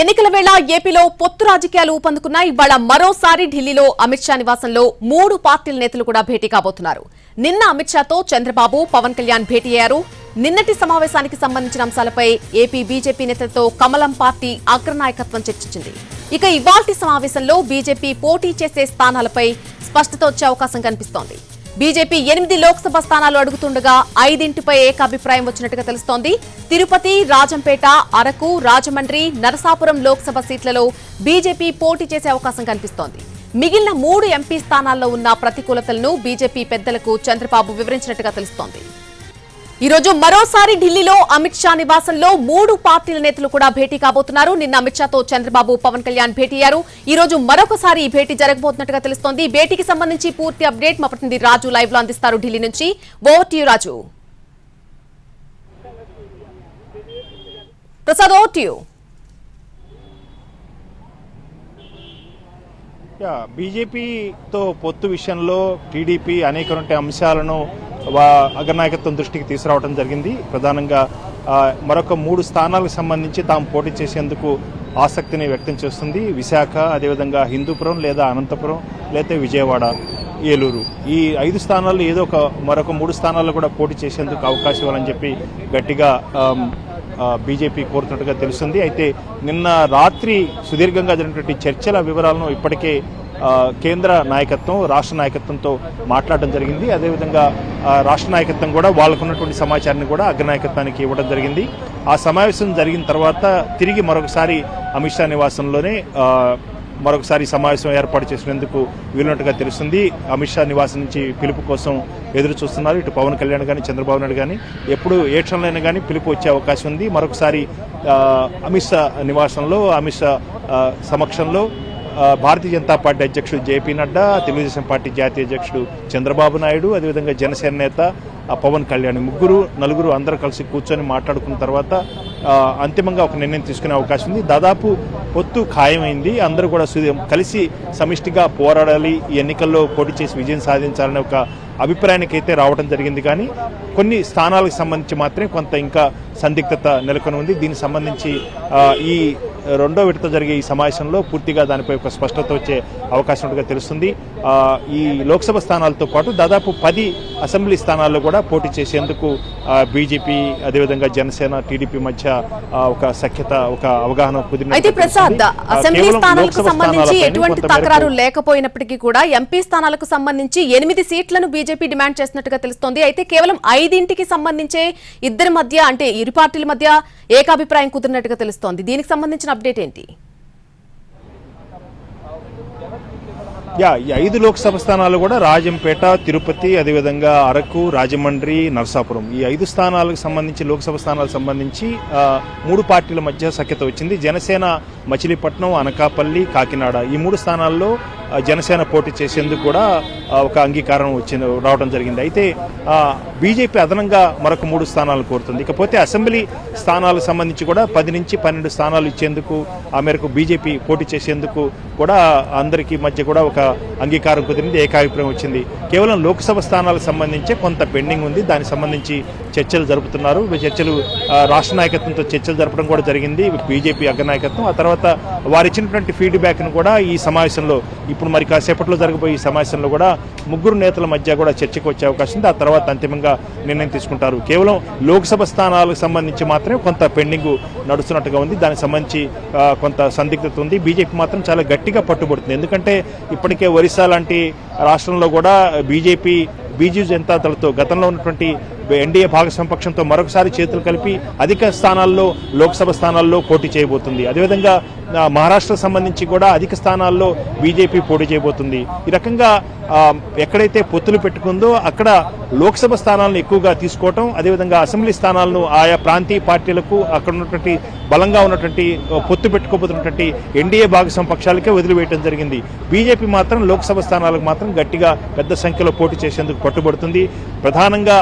ఎన్నికల వేళ ఏపీలో పొత్తు రాజకీయాలు ఊపందుకున్నాయి. ఇవాళ మరోసారి ఢిల్లీలో అమిత్ షా నివాసంలో మూడు పార్టీల నేతలు కూడా భేటీ కాబోతున్నారు. నిన్న అమిత్ షాతో చంద్రబాబు పవన్ కళ్యాణ్ భేటీ అయ్యారు. నిన్నటి సమావేశానికి సంబంధించిన అంశాలపై ఏపీ బీజేపీ నేతలతో కమలం పార్టీ అగ్రనాయకత్వం చర్చించింది. ఇక ఇవాల్టి సమావేశంలో బీజేపీ పోటీ చేసే స్థానాలపై స్పష్టత వచ్చే అవకాశం కనిపిస్తోంది. బీజేపీ ఎనిమిది లోక్సభ స్థానాలు అడుగుతుండగా ఐదింటిపై ఏకాభిప్రాయం వచ్చినట్టుగా తెలుస్తోంది. తిరుపతి రాజంపేట అరకు రాజమండ్రి నరసాపురం లోక్సభ సీట్లలో బీజేపీ పోటీ చేసే అవకాశం కనిపిస్తోంది. మిగిలిన మూడు ఎంపీ స్థానాల్లో ఉన్న ప్రతికూలతలను బీజేపీ పెద్దలకు చంద్రబాబు వివరించినట్టుగా తెలుస్తోంది. ఈ రోజు మరోసారి ఢిల్లీలో అమిత్ షా నివాసంలో మూడు పార్టీల నేతలు కూడా భేటీ కాబోతున్నారు. నిన్న అమిత్ షాతో చంద్రబాబు పవన్ కళ్యాణ్ భేటీ అయ్యారు. ఈ రోజు మరొకసారి ఈ భేటీ జరగబోతున్నట్టుగా తెలుస్తోంది. భేటీకి సంబంధించి పూర్తి అప్డేట్ మా ప్రతినిధి రాజు లైవ్లో అందిస్తారు ఢిల్లీ నుంచి. Over to Raju. Prasad over to you. బీజేపీతో పొత్తు విషయంలో టీడీపీ అనేక అంశాలను అగ్రనాయకత్వం దృష్టికి తీసుకురావడం జరిగింది. ప్రధానంగా మరొక మూడు స్థానాలకు సంబంధించి తాము పోటీ చేసేందుకు ఆసక్తిని వ్యక్తం చేస్తుంది. విశాఖ అదేవిధంగా హిందూపురం లేదా అనంతపురం లేదా విజయవాడ ఏలూరు. ఈ ఐదు స్థానాల్లో ఏదో ఒక మరొక మూడు స్థానాల్లో కూడా పోటీ చేసేందుకు అవకాశం ఇవ్వాలని చెప్పి గట్టిగా బీజేపీ కోరుతున్నట్టుగా తెలుస్తుంది. అయితే నిన్న రాత్రి సుదీర్ఘంగా జరిగినటువంటి చర్చల వివరాలను ఇప్పటికే కేంద్ర నాయకత్వం రాష్ట్ర నాయకత్వంతో మాట్లాడడం జరిగింది. అదేవిధంగా రాష్ట్ర నాయకత్వం కూడా వాళ్ళకు ఉన్నటువంటి సమాచారాన్ని కూడా అగ్రనాయకత్వానికి ఇవ్వడం జరిగింది. ఆ సమావేశం జరిగిన తర్వాత తిరిగి మరొకసారి అమిత్ షా నివాసంలోనే మరొకసారి సమావేశం ఏర్పాటు చేసినందుకు వీలున్నట్టుగా తెలుస్తుంది. అమిత్ షా నివాసం నుంచి పిలుపు కోసం ఎదురు చూస్తున్నారు. ఇటు పవన్ కళ్యాణ్ కానీ చంద్రబాబు నాయుడు కానీ ఎప్పుడు ఏ క్షణంలో కానీ పిలుపు వచ్చే అవకాశం ఉంది. మరొకసారి అమిత్ షా నివాసంలో అమిత్ షా సమక్షంలో భారతీయ జనతా పార్టీ అధ్యక్షుడు J P Nadda Telugu Desam party జాతీయ అధ్యక్షుడు చంద్రబాబు నాయుడు అదేవిధంగా జనసేన నేత పవన్ కళ్యాణ్ ముగ్గురు నలుగురు అందరూ కలిసి కూర్చొని మాట్లాడుకున్న తర్వాత అంతిమంగా ఒక నిర్ణయం తీసుకునే అవకాశం ఉంది. దాదాపు పొత్తు ఖాయమైంది. అందరూ కూడా కలిసి సమిష్టిగా పోరాడాలి. ఈ ఎన్నికల్లో పోటీ చేసి విజయం సాధించాలనే ఒక అభిప్రాయానికి అయితే రావడం జరిగింది. కానీ కొన్ని స్థానాలకు సంబంధించి మాత్రమే కొంత ఇంకా సందిగ్ధత నెలకొని ఉంది దీనికి సంబంధించి ఈ రెండో విడత జరిగే ఈ సమావేశంలో పూర్తిగా దానిపై ఒక స్పష్టత వచ్చే అవకాశం ఉన్నట్టుగా తెలుస్తుంది. ఈ లోక్సభ స్థానాలతో పాటు దాదాపు పది అసెంబ్లీ స్థానాల్లో కూడా పోటీ చేసేందుకు బీజేపీ అదేవిధంగా జనసేన టీడీపీ మధ్య ఒక సఖ్యత ఒక అవగాహన అయితే ప్రసాద్ అసెంబ్లీ స్థానాలకు సంబంధించి ఎటువంటి తకరారు లేకపోయినప్పటికీ కూడా ఎంపీ స్థానాలకు సంబంధించి ఎనిమిది సీట్లను బీజేపీ డిమాండ్ చేస్తున్నట్టుగా తెలుస్తోంది. అయితే కేవలం ఐదింటికి సంబంధించే ఇద్దరి మధ్య అంటే ఇరు పార్టీల మధ్య ఏకాభిప్రాయం కుదిరినట్టుగా తెలుస్తోంది. దీనికి సంబంధించిన అప్డేట్ ఏంటి? యా ఈ ఐదు లోక్సభ స్థానాలు కూడా రాజంపేట తిరుపతి అదేవిధంగా అరకు రాజమండ్రి నరసాపురం. ఈ ఐదు స్థానాలకు సంబంధించి లోక్సభ స్థానాలకు సంబంధించి మూడు పార్టీల మధ్య సఖ్యత వచ్చింది. జనసేన మచిలీపట్నం అనకాపల్లి కాకినాడ. ఈ మూడు స్థానాల్లో జనసేన పోటీ చేసేందుకు కూడా ఒక అంగీకారం వచ్చింది రావడం జరిగింది. అయితే బీజేపీ అదనంగా మరొక మూడు స్థానాలు కోరుతుంది. ఇకపోతే అసెంబ్లీ స్థానాలకు సంబంధించి కూడా పది నుంచి పన్నెండు స్థానాలు ఇచ్చేందుకు ఆ మేరకు బీజేపీ పోటీ చేసేందుకు కూడా అందరికీ మధ్య కూడా ఒక అంగీకారం కుదిరింది ఏకాభిప్రాయం వచ్చింది. కేవలం లోక్సభ స్థానాలకు సంబంధించి కొంత పెండింగ్ ఉంది. దానికి సంబంధించి చర్చలు జరుపుతున్నారు. చర్చలు రాష్ట్ర నాయకత్వంతో చర్చలు జరపడం కూడా జరిగింది. బీజేపీ అగ్రనాయకత్వం ఆ తర్వాత వారు ఇచ్చినటువంటి ఫీడ్బ్యాక్ను కూడా ఈ సమావేశంలో ఇప్పుడు మరి కాసేపట్లో జరగబోయే ఈ సమావేశంలో కూడా ముగ్గురు నేతల మధ్య కూడా చర్చకు వచ్చే అవకాశం ఉంది. ఆ తర్వాత అంతిమంగా నిర్ణయం తీసుకుంటారు. కేవలం లోక్సభ స్థానాలకు సంబంధించి మాత్రమే కొంత పెండింగ్ నడుస్తున్నట్టుగా ఉంది. దానికి సంబంధించి కొంత సందిగ్ధత ఉంది. బీజేపీ మాత్రం చాలా గట్టిగా పట్టుబడుతుంది. ఎందుకంటే ఇప్పటికే ఒరిస్సా లాంటి రాష్ట్రంలో కూడా బీజేపీ బీజూ జనతా దళతో గతంలో ఉన్నటువంటి ఎన్డీఏ భాగస్వామ్య మరొకసారి చేతులు కలిపి అధిక స్థానాల్లో లోక్సభ స్థానాల్లో పోటీ చేయబోతుంది. అదేవిధంగా మహారాష్ట్ర మహారాష్ట్రకు సంబంధించి కూడా అధిక స్థానాల్లో బీజేపీ పోటీ చేయబోతుంది. ఈ రకంగా ఎక్కడైతే పొత్తులు పెట్టుకుందో అక్కడ లోక్సభ స్థానాలను ఎక్కువగా తీసుకోవటం అదేవిధంగా అసెంబ్లీ స్థానాలను ఆయా ప్రాంతీయ పార్టీలకు అక్కడ ఉన్నటువంటి బలంగా ఉన్నటువంటి పొత్తు పెట్టుకోబోతున్నటువంటి ఎన్డీఏ భాగస్వామ్య పక్షాలకే వదిలివేయడం జరిగింది. బీజేపీ మాత్రం లోక్సభ స్థానాలకు మాత్రం గట్టిగా పెద్ద సంఖ్యలో పోటీ చేసేందుకు పట్టుబడుతుంది. ప్రధానంగా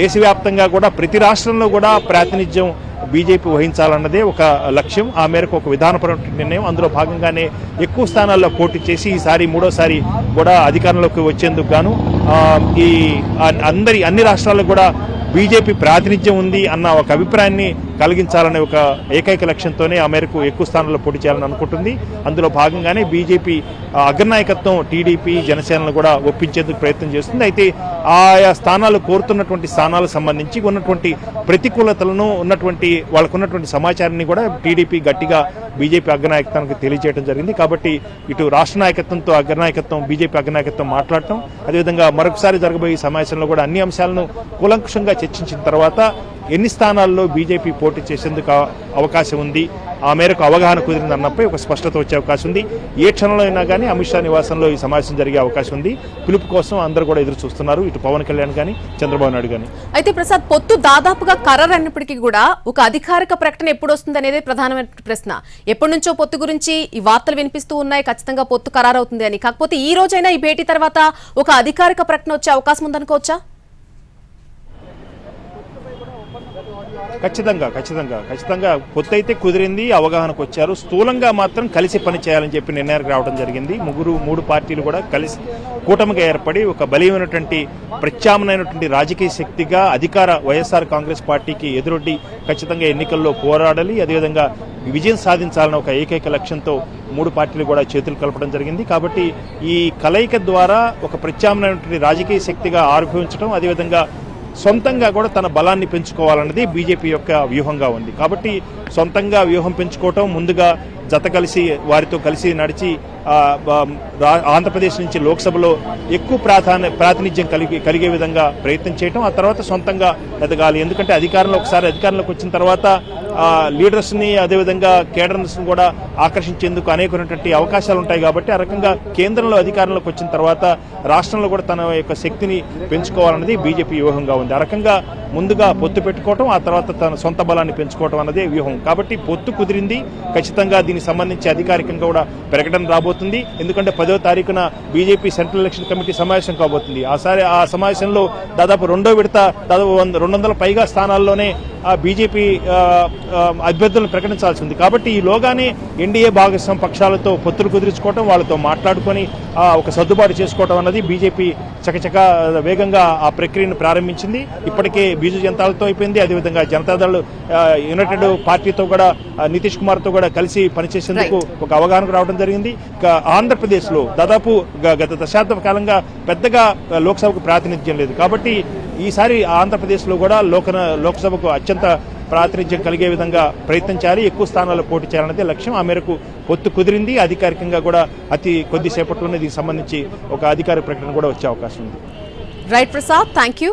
దేశవ్యాప్తంగా కూడా ప్రతి రాష్ట్రంలో కూడా ప్రాతినిధ్యం బీజేపీ వహించాలన్నదే ఒక లక్ష్యం. ఆ మేరకు ఒక విధానపరమైన నిర్ణయం. అందులో భాగంగానే ఎక్కువ స్థానాల్లో పోటీ చేసి ఈసారి మూడోసారి కూడా అధికారంలోకి వచ్చేందుకు గాను ఈ అందరి అన్ని రాష్ట్రాలకు కూడా బీజేపీ ప్రాతినిధ్యం ఉంది అన్న ఒక అభిప్రాయాన్ని కలిగించాలనే ఒక ఏకైక లక్ష్యంతోనే ఆ మేరకు ఎక్కువ స్థానంలో పోటీ చేయాలని అనుకుంటుంది. అందులో భాగంగానే బీజేపీ అగ్రనాయకత్వం టీడీపీ జనసేనలు కూడా ఒప్పించేందుకు ప్రయత్నం చేస్తుంది. అయితే ఆయా స్థానాలు కోరుతున్నటువంటి స్థానాలకు సంబంధించి ఉన్నటువంటి ప్రతికూలతలను ఉన్నటువంటి వాళ్ళకున్నటువంటి సమాచారాన్ని కూడా టీడీపీ గట్టిగా బీజేపీ అగ్రనాయకత్వానికి తెలియజేయడం జరిగింది. కాబట్టి ఇటు రాష్ట్ర నాయకత్వంతో అగ్రనాయకత్వం బీజేపీ అగ్రనాయకత్వం మాట్లాడటం అదేవిధంగా మరొకసారి జరగబోయే సమావేశంలో కూడా అన్ని అంశాలను కూలంకుషంగా చర్చించిన తర్వాత ఎన్ని స్థానాల్లో బీజేపీ పోటీ చేసేందుకు అవకాశం ఉంది? ఆ మేరకు అవగాహన కుదిరింది అన్నపై ఒక స్పష్టత వచ్చే అవకాశం ఉంది. ఏ క్షణంలో అయినా కానీ అమిత్ షా నివాసంలో ఈ సమావేశం జరిగే అవకాశం ఉంది. పిలుపు కోసం అందరూ కూడా ఎదురు చూస్తున్నారు. ఇటు పవన్ కళ్యాణ్ కానీ చంద్రబాబు నాయుడు కానీ అయితే ప్రసాద్ పొత్తు దాదాపుగా ఖరారు అయినప్పటికీ కూడా ఒక అధికారిక ప్రకటన ఎప్పుడు వస్తుంది అనేది ప్రధానమైన ప్రశ్న. ఎప్పటి నుంచో పొత్తు గురించి ఈ వార్తలు వినిపిస్తూ ఉన్నాయి. ఖచ్చితంగా పొత్తు ఖరారు అవుతుంది అని. కాకపోతే ఈ రోజైనా ఈ భేటీ తర్వాత ఒక అధికారిక ప్రకటన వచ్చే అవకాశం ఉందనుకోవచ్చా? ఖచ్చితంగా ఖచ్చితంగా ఖచ్చితంగా పొత్తు అయితే కుదిరింది అవగాహనకు వచ్చారు. స్థూలంగా మాత్రం కలిసి పని చేయాలని చెప్పి నిర్ణయానికి రావడం జరిగింది. ముగ్గురు మూడు పార్టీలు కూడా కలిసి కూటమిగా ఏర్పడి ఒక బలీయమైనటువంటి ప్రత్యామ్నాయమైనటువంటి రాజకీయ శక్తిగా అధికార వైఎస్ఆర్ కాంగ్రెస్ పార్టీకి ఎదురొడ్డి ఖచ్చితంగా ఎన్నికల్లో పోరాడాలి. అదేవిధంగా విజయం సాధించాలన్న ఒక ఏకైక లక్ష్యంతో మూడు పార్టీలు కూడా చేతులు కలపడం జరిగింది. కాబట్టి ఈ కలయిక ద్వారా ఒక ప్రత్యామ్నాయమైనటువంటి రాజకీయ శక్తిగా ఆవిర్భవించడం అదేవిధంగా సొంతంగా కూడా తన బలాన్ని పెంచుకోవాలన్నది బీజేపీ యొక్క వ్యూహంగా ఉంది. కాబట్టి సొంతంగా వ్యూహం పెంచుకోవటం ముందుగా జత కలిసి వారితో కలిసి నడిచి ఆంధ్రప్రదేశ్ నుంచి లోక్సభలో ఎక్కువ ప్రాధాన్య ప్రాతినిధ్యం కలిగి కలిగే విధంగా ప్రయత్నం చేయటం ఆ తర్వాత సొంతంగా ఎదగాలి. ఎందుకంటే అధికారంలో ఒకసారి అధికారంలోకి వచ్చిన తర్వాత లీడర్స్ని అదేవిధంగా కేడర్స్ని కూడా ఆకర్షించేందుకు అనేకమైనటువంటి అవకాశాలు ఉంటాయి కాబట్టి ఆ రకంగా కేంద్రంలో అధికారంలోకి వచ్చిన తర్వాత రాష్ట్రంలో కూడా తన యొక్క శక్తిని పెంచుకోవాలన్నది బీజేపీ వ్యూహంగా ఉంది. ఆ రకంగా ముందుగా పొత్తు పెట్టుకోవటం ఆ తర్వాత తన సొంత బలాన్ని పెంచుకోవటం అన్నదే వ్యూహం. కాబట్టి పొత్తు కుదిరింది. ఖచ్చితంగా దీనికి సంబంధించి అధికారికంగా కూడా ప్రకటన రాబోతుంది. ఎందుకంటే పదో తారీఖున బీజేపీ సెంట్రల్ ఎలక్షన్ కమిటీ సమావేశం కాబోతుంది. ఆ సారి ఆ సమావేశంలో దాదాపు రెండో విడత దాదాపు వంద- రెండు వందల పైగా స్థానాల్లోనే ఆ బీజేపీ అభ్యర్థులను ప్రకటించాల్సి ఉంది కాబట్టి ఈలోగానే ఎన్డీఏ భాగస్వామ్య పక్షాలతో పొత్తులు కుదుర్చుకోవటం వాళ్ళతో మాట్లాడుకొని ఒక సర్దుబాటు చేసుకోవటం అన్నది బీజేపీ చకచక వేగంగా ఆ ప్రక్రియను ప్రారంభించింది. ఇప్పటికే బీజు జనతాలతో అయిపోయింది. అదేవిధంగా జనతాదళ్ యునైటెడ్ పార్టీతో కూడా నితీష్ కుమార్తో కూడా కలిసి పనిచేసేందుకు ఒక అవగాహనకు రావడం జరిగింది. ఇక ఆంధ్రప్రదేశ్లో దాదాపు గత దశాబ్ద కాలంగా పెద్దగా లోక్సభకు ప్రాతినిధ్యం లేదు. కాబట్టి ఈసారి ఆంధ్రప్రదేశ్లో కూడా లోక లోక్సభకు అత్యంత ప్రాతినిధ్యం కలిగే విధంగా ప్రయత్నం చేయాలి. ఎక్కువ స్థానాల్లో పోటీ చేయాలన్నదే లక్ష్యం. ఆ మేరకు ఒత్తు కుదిరింది. అధికారికంగా కూడా అతి కొద్దిసేపట్లోనే దీనికి సంబంధించి ఒక అధికారిక ప్రకటన కూడా వచ్చే అవకాశం ఉంది. Right Prasad thank you